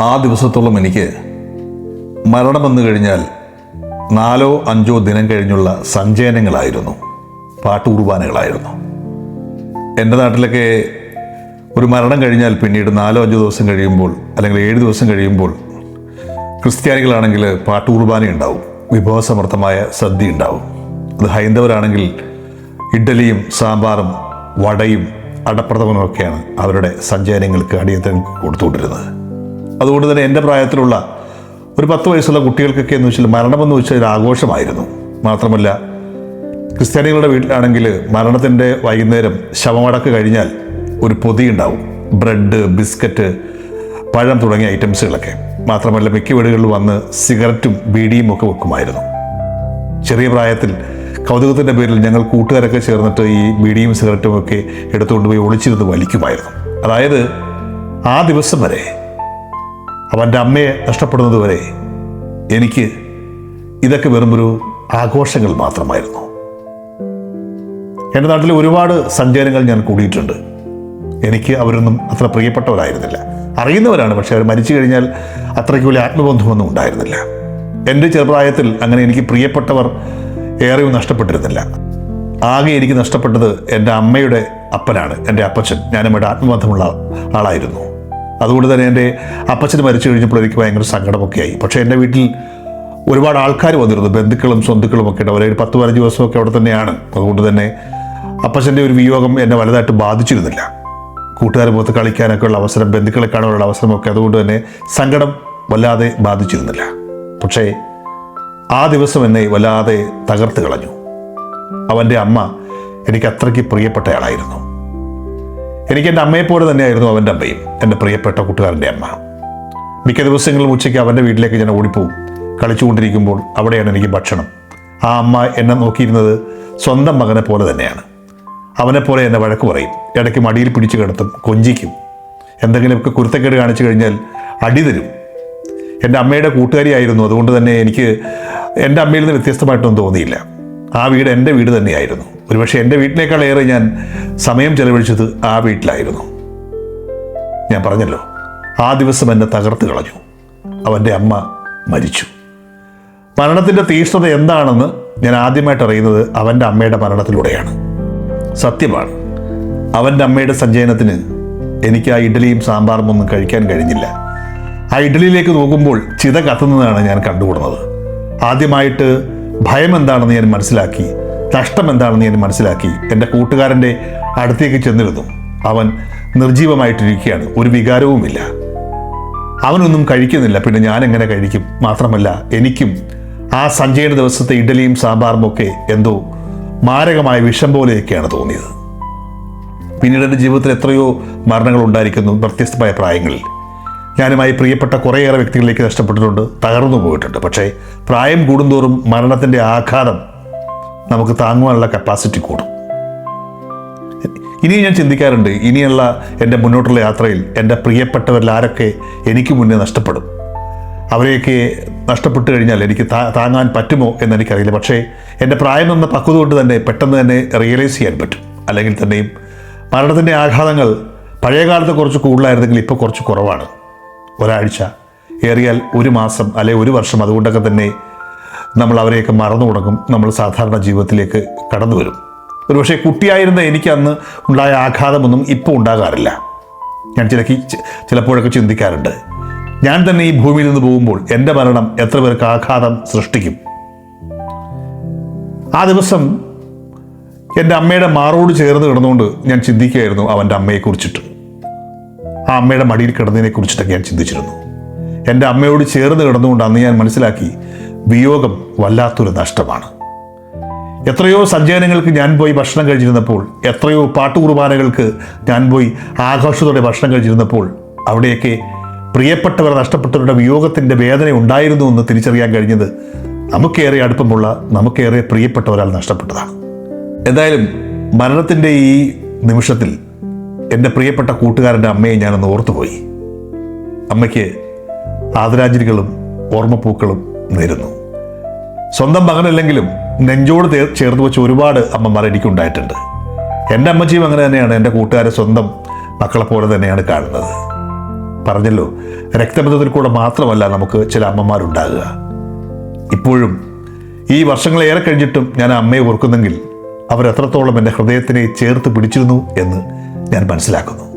ആ ദിവസത്തോളം എനിക്ക് മരണം വന്നു കഴിഞ്ഞാൽ നാലോ അഞ്ചോ ദിനം കഴിഞ്ഞുള്ള സഞ്ചയനങ്ങളായിരുന്നു പാട്ടുകുർബാനകളായിരുന്നു. എന്റെ നാട്ടിലൊക്കെ ഒരു മരണം കഴിഞ്ഞാൽ പിന്നീട് നാലോ അഞ്ചോ ദിവസം കഴിയുമ്പോൾ അല്ലെങ്കിൽ ഏഴ് ദിവസം കഴിയുമ്പോൾ ക്രിസ്ത്യാനികളാണെങ്കിൽ പാട്ട് കുർബാന ഉണ്ടാവും വിഭവസമർത്ഥമായ സദ്യ ഉണ്ടാവും അത് ഹൈന്ദവരാണെങ്കിൽ ഇഡ്ഡലിയും സാമ്പാറും വടയും അടപ്രഥമനും ഒക്കെയാണ് അവരുടെ സഞ്ചയനങ്ങൾക്ക് അടിയന്തരങ്ങൾക്ക് കൊടുത്തുകൊണ്ടിരുന്നത്. അതുകൊണ്ട് തന്നെ എന്റെ പ്രായത്തിലുള്ള ഒരു പത്ത് വയസ്സുള്ള കുട്ടികൾക്കൊക്കെ എന്ന് വെച്ചാൽ മരണമെന്ന് വെച്ചാൽ ഒരു ആഘോഷമായിരുന്നു. മാത്രമല്ല ക്രിസ്ത്യാനികളുടെ വീട്ടിലാണെങ്കിൽ മരണത്തിന്റെ വൈകുന്നേരം ശവമടക്ക് കഴിഞ്ഞാൽ ഒരു പൊതി ഉണ്ടാവും. ബ്രെഡ് ബിസ്ക്കറ്റ് പഴം തുടങ്ങിയ ഐറ്റംസുകളൊക്കെ. മാത്രമല്ല മിക്ക വീടുകളിൽ വന്ന് സിഗരറ്റും ബീഡിയും ഒക്കെ വെക്കുമായിരുന്നു. ചെറിയ പ്രായത്തിൽ കൗതുകത്തിന്റെ പേരിൽ ഞങ്ങൾ കൂട്ടുകാരൊക്കെ ചേർന്നിട്ട് ഈ ബീഡിയും സിഗരറ്റും ഒക്കെ എടുത്തുകൊണ്ട് പോയി ഒളിച്ചിരുന്ന് വലിക്കുമായിരുന്നു. അതായത് ആ ദിവസം വരെ അവന്റെ അമ്മയെ നഷ്ടപ്പെടുന്നത് വരെ എനിക്ക് ഇതൊക്കെ വെറുമൊരു ആഘോഷങ്ങൾ മാത്രമായിരുന്നു. എന്റെ നാട്ടിൽ ഒരുപാട് സഞ്ചാരങ്ങൾ ഞാൻ കൂടിയിട്ടുണ്ട്. എനിക്ക് അവരൊന്നും അത്ര പ്രിയപ്പെട്ടവരായിരുന്നില്ല. അറിയുന്നവരാണ് പക്ഷെ അവർ മരിച്ചു കഴിഞ്ഞാൽ അത്രയ്ക്ക് വലിയ ആത്മബന്ധമൊന്നും ഉണ്ടായിരുന്നില്ല. എന്റെ ചെറുപ്രായത്തിൽ അങ്ങനെ എനിക്ക് പ്രിയപ്പെട്ടവർ ഏറെയും നഷ്ടപ്പെട്ടിരുന്നില്ല. ആകെ എനിക്ക് നഷ്ടപ്പെട്ടത് എന്റെ അമ്മയുടെ അപ്പനാണ് എന്റെ അപ്പച്ചൻ. ഞാനമ്മയുടെ ആത്മബന്ധമുള്ള ആളായിരുന്നു. അതുകൊണ്ട് തന്നെ എന്റെ അപ്പച്ചൻ മരിച്ചു കഴിഞ്ഞപ്പോൾ എനിക്ക് ഭയങ്കര സങ്കടമൊക്കെ ആയി. പക്ഷേ എന്റെ വീട്ടിൽ ഒരുപാട് ആൾക്കാർ വന്നിരുന്നു. ബന്ധുക്കളും സ്വന്തുക്കളും ഒക്കെ ഉണ്ട് അവരൊരു പത്ത് പതിനഞ്ച് ദിവസമൊക്കെ അവിടെ തന്നെയാണ്. അതുകൊണ്ട് തന്നെ അപ്പച്ചന്റെ ഒരു വിയോഗം എന്നെ വലുതായിട്ട് ബാധിച്ചിരുന്നില്ല. കൂട്ടുകാരെ പുറത്ത് കളിക്കാനൊക്കെ ഉള്ള അവസരം ബന്ധുക്കളെ കാണാനുള്ള അവസരമൊക്കെ അതുകൊണ്ട് തന്നെ സങ്കടം വല്ലാതെ ബാധിച്ചിരുന്നില്ല. പക്ഷേ ആ ദിവസം എന്നെ വല്ലാതെ തകർത്ത് കളഞ്ഞു. അവന്റെ അമ്മ എനിക്ക് അത്രയ്ക്ക് പ്രിയപ്പെട്ടയാളായിരുന്നു. എനിക്ക് എന്റെ അമ്മയെപ്പോലെ തന്നെയായിരുന്നു അവന്റെ അമ്മയും എന്റെ പ്രിയപ്പെട്ട കൂട്ടുകാരന്റെ അമ്മ. മിക്ക ദിവസങ്ങളിലും ഉച്ചയ്ക്ക് അവന്റെ വീട്ടിലേക്ക് ഞാൻ ഓടിപ്പോവും. കളിച്ചുകൊണ്ടിരിക്കുമ്പോൾ അവിടെയാണ് എനിക്ക് ഭക്ഷണം. ആ അമ്മ എന്നെ നോക്കിയിരുന്നത് സ്വന്തം മകനെ പോലെ തന്നെയാണ്. അവനെപ്പോലെ പോലെ എന്നെ വഴക്ക് പറയും. ഇടയ്ക്ക് മടിയിൽ പിടിച്ചു കിടത്തും കൊഞ്ചിക്കും. എന്തെങ്കിലുമൊക്കെ കുരുത്തക്കേട് കാണിച്ചു കഴിഞ്ഞാൽ അടി തരും. എന്റെ അമ്മയുടെ കൂട്ടുകാരിയായിരുന്നു. അതുകൊണ്ട് തന്നെ എനിക്ക് എന്റെ അമ്മയിൽ നിന്ന് വ്യത്യസ്തമായിട്ടൊന്നും തോന്നിയില്ല. ആ വീട് എന്റെ വീട് തന്നെയായിരുന്നു. ഒരുപക്ഷെ എന്റെ വീട്ടിനേക്കാളേറെ ഞാൻ സമയം ചെലവഴിച്ചത് ആ വീട്ടിലായിരുന്നു. ഞാൻ പറഞ്ഞല്ലോ ആ ദിവസം എന്നെ തകർത്ത് കളഞ്ഞു. അവന്റെ അമ്മ മരിച്ചു. മരണത്തിന്റെ തീഷ്ണത എന്താണെന്ന് ഞാൻ ആദ്യമായിട്ട് അറിയുന്നത് അവന്റെ അമ്മയുടെ മരണത്തിലൂടെയാണ്. സത്യമാണ് അവന്റെ അമ്മയുടെ സഞ്ചയനത്തിന് എനിക്ക് ആ ഇഡ്ഡലിയും സാമ്പാറും ഒന്നും കഴിക്കാൻ കഴിഞ്ഞില്ല. ആ ഇഡ്ഡലിയിലേക്ക് നോക്കുമ്പോൾ ചിത കത്തുന്നതാണ് ഞാൻ കണ്ടുകൂടുന്നത്. ആദ്യമായിട്ട് ഭയം എന്താണെന്ന് ഞാൻ മനസ്സിലാക്കി നഷ്ടം എന്താണെന്ന് ഞാൻ മനസ്സിലാക്കി. എന്റെ കൂട്ടുകാരന്റെ അടുത്തേക്ക് ചെന്നിരുന്നു. അവൻ നിർജീവമായിട്ടിരിക്കുകയാണ്. ഒരു വികാരവുമില്ല. അവനൊന്നും കഴിക്കുന്നില്ല. പിന്നെ ഞാൻ എങ്ങനെ കഴിക്കും? മാത്രമല്ല എനിക്കും ആ സഞ്ജയുടെ ദിവസത്തെ ഇഡലിയും സാമ്പാറും ഒക്കെ എന്തോ മാരകമായ വിഷം പോലെയൊക്കെയാണ് തോന്നിയത്. പിന്നീട് എന്റെ ജീവിതത്തിൽ എത്രയോ മരണങ്ങൾ ഉണ്ടായിരിക്കുന്നു വ്യത്യസ്തമായ പ്രായങ്ങളിൽ. ഞാനുമായി പ്രിയപ്പെട്ട കുറേയേറെ വ്യക്തികളിലേക്ക് നഷ്ടപ്പെട്ടിട്ടുണ്ട് തകർന്നു പോയിട്ടുണ്ട്. പക്ഷേ പ്രായം കൂടുന്തോറും മരണത്തിന്റെ ആഘാതം നമുക്ക് താങ്ങുവാനുള്ള കപ്പാസിറ്റി കൂടും. ഇനി ഞാൻ ചിന്തിക്കാറുണ്ട് ഇനിയുള്ള എന്റെ മുന്നോട്ടുള്ള യാത്രയിൽ എന്റെ പ്രിയപ്പെട്ടവരിൽ ആരൊക്കെ എനിക്ക് മുന്നേ നഷ്ടപ്പെടും. അവരെയൊക്കെ നഷ്ടപ്പെട്ടു കഴിഞ്ഞാൽ എനിക്ക് താങ്ങാൻ പറ്റുമോ എന്നെനിക്കറിയില്ല. പക്ഷേ എന്റെ പ്രായം എന്ന പക്വത കൊണ്ട് തന്നെ പെട്ടെന്ന് തന്നെ റിയലൈസ് ചെയ്യാൻ പറ്റും. അല്ലെങ്കിൽ തന്നെയും മരണത്തിന്റെ ആഘാതങ്ങൾ പഴയ കാലത്ത് കുറച്ച് കൂടുതലായിരുന്നെങ്കിൽ ഇപ്പോൾ കുറച്ച് കുറവാണ്. ഒരാഴ്ച ഏറിയാൽ ഒരു മാസം അല്ലെങ്കിൽ ഒരു വർഷം അതുകൊണ്ടൊക്കെ തന്നെ നമ്മൾ അവരെയൊക്കെ മറന്നു തുടങ്ങും നമ്മൾ സാധാരണ ജീവിതത്തിലേക്ക് കടന്നു വരും. ഒരുപക്ഷെ കുട്ടിയായിരുന്ന എനിക്ക് അന്ന് ഉണ്ടായ ആഘാതമൊന്നും ഇപ്പോൾ ഉണ്ടാകാറില്ല. ഞാൻ ചിലക്ക് ചിലപ്പോഴൊക്കെ ചിന്തിക്കാറുണ്ട്. ഞാൻ തന്നെ ഈ ഭൂമിയിൽ നിന്ന് പോകുമ്പോൾ എന്റെ മരണം എത്ര പേർക്ക് ആഘാതം സൃഷ്ടിക്കും? ആ ദിവസം എന്റെ അമ്മയുടെ മാറോട് ചേർന്ന് കിടന്നുകൊണ്ട് ഞാൻ ചിന്തിക്കുകയായിരുന്നു അവന്റെ അമ്മയെക്കുറിച്ചിട്ട് ആ അമ്മയുടെ മടിയിൽ കിടന്നതിനെ കുറിച്ചിട്ടൊക്കെ ഞാൻ ചിന്തിച്ചിരുന്നു. എന്റെ അമ്മയോട് ചേർന്ന് കിടന്നുകൊണ്ട് അന്ന് ഞാൻ മനസ്സിലാക്കി വിയോഗം വല്ലാത്തൊരു നഷ്ടമാണ്. എത്രയോ സഞ്ചയനങ്ങൾക്ക് ഞാൻ പോയി ഭക്ഷണം കഴിച്ചിരുന്നപ്പോൾ എത്രയോ പാട്ടുകുർബാനകൾക്ക് ഞാൻ പോയി ആഘോഷത്തോടെ ഭക്ഷണം കഴിച്ചിരുന്നപ്പോൾ അവിടെയൊക്കെ പ്രിയപ്പെട്ടവർ നഷ്ടപ്പെട്ടവരുടെ വിയോഗത്തിന്റെ വേദന ഉണ്ടായിരുന്നു എന്ന് തിരിച്ചറിയാൻ കഴിഞ്ഞത് നമുക്കേറെ അടുപ്പമുള്ള നമുക്കേറെ പ്രിയപ്പെട്ടവരാൾ നഷ്ടപ്പെട്ടതാണ്. എന്തായാലും മരണത്തിന്റെ ഈ നിമിഷത്തിൽ എന്റെ പ്രിയപ്പെട്ട കൂട്ടുകാരന്റെ അമ്മയെ ഞാനൊന്ന് ഓർത്തുപോയി. അമ്മയ്ക്ക് ആദരാഞ്ജലികളും ഓർമ്മപ്പൂക്കളും നേരുന്നു. സ്വന്തം മകനല്ലെങ്കിലും നെഞ്ചോട് ചേർത്ത് വെച്ച് ഒരുപാട് അമ്മമാർ എനിക്കുണ്ടായിട്ടുണ്ട്. എന്റെ അമ്മച്ചിയും അങ്ങനെ തന്നെയാണ്. എന്റെ കൂട്ടുകാരെ സ്വന്തം മക്കളെ പോലെ തന്നെയാണ് കാണുന്നത്. പറഞ്ഞല്ലോ രക്തബന്ധത്തിൽ കൂടെ മാത്രമല്ല നമുക്ക് ചില അമ്മമാരുണ്ടാകുക. ഇപ്പോഴും ഈ വർഷങ്ങളേറെ കഴിഞ്ഞിട്ടും ഞാൻ അമ്മയെ ഓർക്കുന്നെങ്കിൽ അവരെത്രത്തോളം എന്റെ ഹൃദയത്തിനെ ചേർത്ത് പിടിച്ചിരുന്നു എന്ന് ഞാൻ മനസ്സിലാക്കുന്നു.